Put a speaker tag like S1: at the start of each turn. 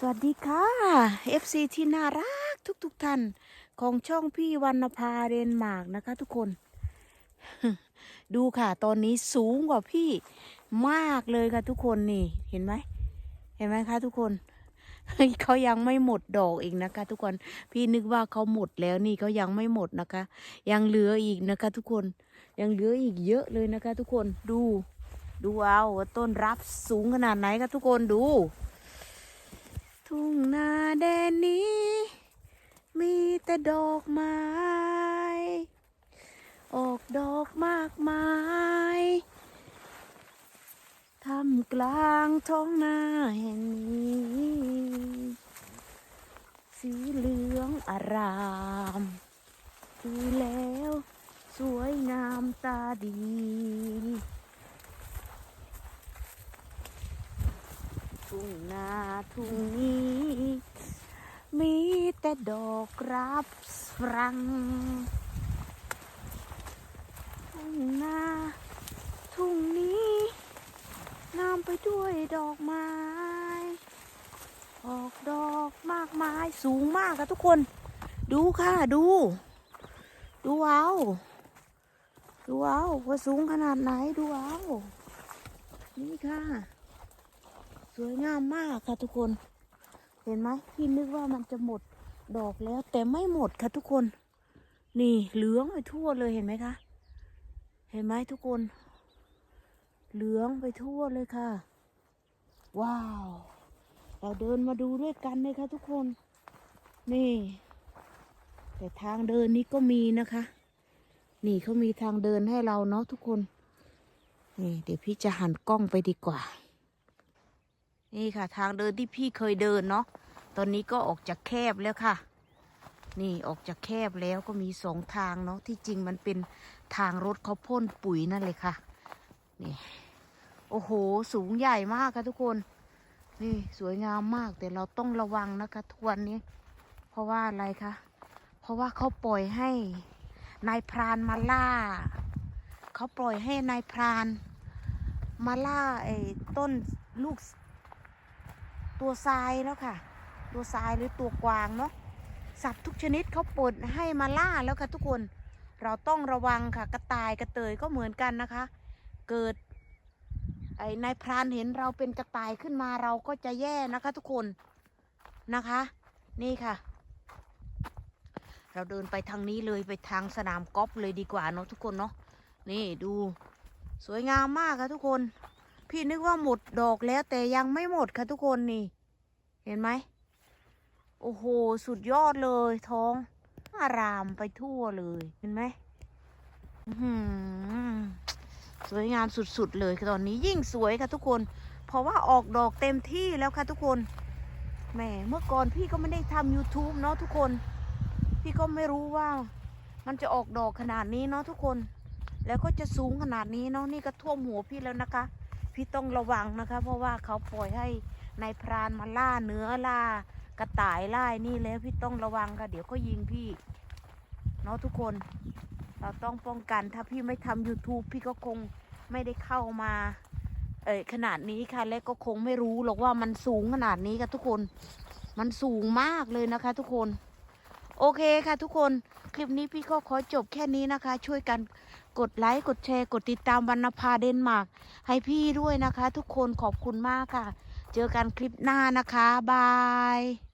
S1: สวัสดีค่ะ FC ที่น่ารักทุกๆทท่าน ของช่องพี่วรรณภาเดนมาร์กนะคะทุกคน ดูค่ะตอนนี้สูงกว่าพี่มากเลยค่ะทุกคนนี่เห็นไหม เห็นไหมคะทุกคนเขายังไม่หมดดอกอีกนะคะ ทุกคนพี่นึกว่าเขาหมดแล้วนี่เขายังไม่หมดนะคะ ยังเหลืออีกนะคะ ทุกคนยังเหลืออีกเยอะเลยนะคะ ทุกคนดู ดูเอาว่าต้นรับสูงขนาดไหนคะทุกคนดู ทุ่งนาแดนนี้ มีแต่ดอกไม้ ออกดอกมากมายทำกลางท้องนาแห่งนี้ สีเหลืองอารามดูแล้ว สวยงามตาดี ทุ่งนาทุ่งนี้ มีแต่ดอกรับฝรั่งทุ่งนาทุ่งนี้งามไปด้วยดอกไม้ ออกดอกมากมายสูงมากค่ะทุกคน ดูค่ะดู ดูเอาดูเอาว่าสูงขนาดไหนดูเอานี่ค่ะ วยงามมากค่ะทุกคน เห็นไหมพี่นึกว่ามันจะหมดดอกแล้ว แต่ไม่หมดค่ะทุกคน นี่เหลืองไปทั่วเลยเห็นไหมคะ เห็นไหมทุกคน เหลืองไปทั่วเลยค่ะ ว้าว เราเดินมาดูด้วยกันเลยค่ะทุกคน นี่ แต่ทางเดินนี้ก็มีนะคะ นี่เขามีทางเดินให้เราเนาะทุกคน นี่เดี๋ยวพี่จะหันกล้องไปดีกว่า นี่ค่ะ ทางเดินที่พี่เคยเดินเนาะตอนนี้ก็ออกจากแคบแล้วค่ะ นี่ออกจากแคบแล้วก็มีสองทางเนาะที่จริงมันเป็นทางรถเขาพ่นปุ๋ยนั่นเลยค่ะ นี่ โอ้โห สูงใหญ่มากค่ะทุกคน นี่สวยงามมากแต่เราต้องระวังนะคะทุกวันนี้ เพราะว่าอะไรคะเพราะว่าเขาปล่อยให้นายพรานมาล่าเขาปล่อยให้นายพรานมาล่าไอ้ต้นลูก ตัวทรายแล้วค่ะ ตัวทรายหรือตัวกวางเนาะสัตว์ทุกชนิดเขาปิดให้มาล่าแล้วค่ะทุกคน เราต้องระวังค่ะ กระต่ายกระเตยก็เหมือนกันนะคะ เกิดไอ้นายพรานเห็นเราเป็นกระต่ายขึ้นมาเราก็จะแย่นะคะทุกคนนะคะ นี่ค่ะ เราเดินไปทางนี้เลยไปทางสนามกอล์ฟเลยดีกว่าเนาะทุกคนเนาะนี่ดูสวยงามมากค่ะทุกคน พี่นึกว่าหมดดอกแล้วแต่ยังไม่หมดค่ะทุกคนนี่ เห็นไหม โอ้โห สุดยอดเลยท้องอารามไปทั่วเลย เห็นไหมอื้อหืสวยงามสุดๆเลยตอนนี้ยิ่งสวยค่ะทุกคน เพราะว่าออกดอกเต็มที่แล้วค่ะทุกคนแหมเมื่อก่อนพี่ก็ไม่ได้ทำ YouTube เนาะทุกคน พี่ก็ไม่รู้ว่า มันจะออกดอกขนาดนี้เนาะทุกคน แล้วก็จะสูงขนาดนี้เนาะนี่ก็ท่วมหัวพี่แล้วนะคะ พี่ต้องระวังนะคะ เพราะว่าเขาปล่อยให้นายพรานมาล่าเนื้อล่ากระต่ายล่านี่แล้วพี่ต้องระวังค่ะ เดี๋ยวก็ยิงพี่เนาะทุกคน เราต้องป้องกันถ้าพี่ไม่ทำ YouTube พี่ก็คงไม่ได้เข้ามา เอ่ยขนาดนี้ค่ะ และก็คงไม่รู้หรอกว่ามันสูงขนาดนี้ค่ะทุกคน มันสูงมากเลยนะคะ ทุกคน โอเคค่ะทุกคน คลิปนี้พี่ก็ขอจบแค่นี้นะคะ ช่วยกันกดไลค์ กดแชร์ กดติดตามวรรณภาเดนมาร์กให้พี่ด้วยนะคะ ทุกคนขอบคุณมากค่ะ เจอกันคลิปหน้านะคะ บาย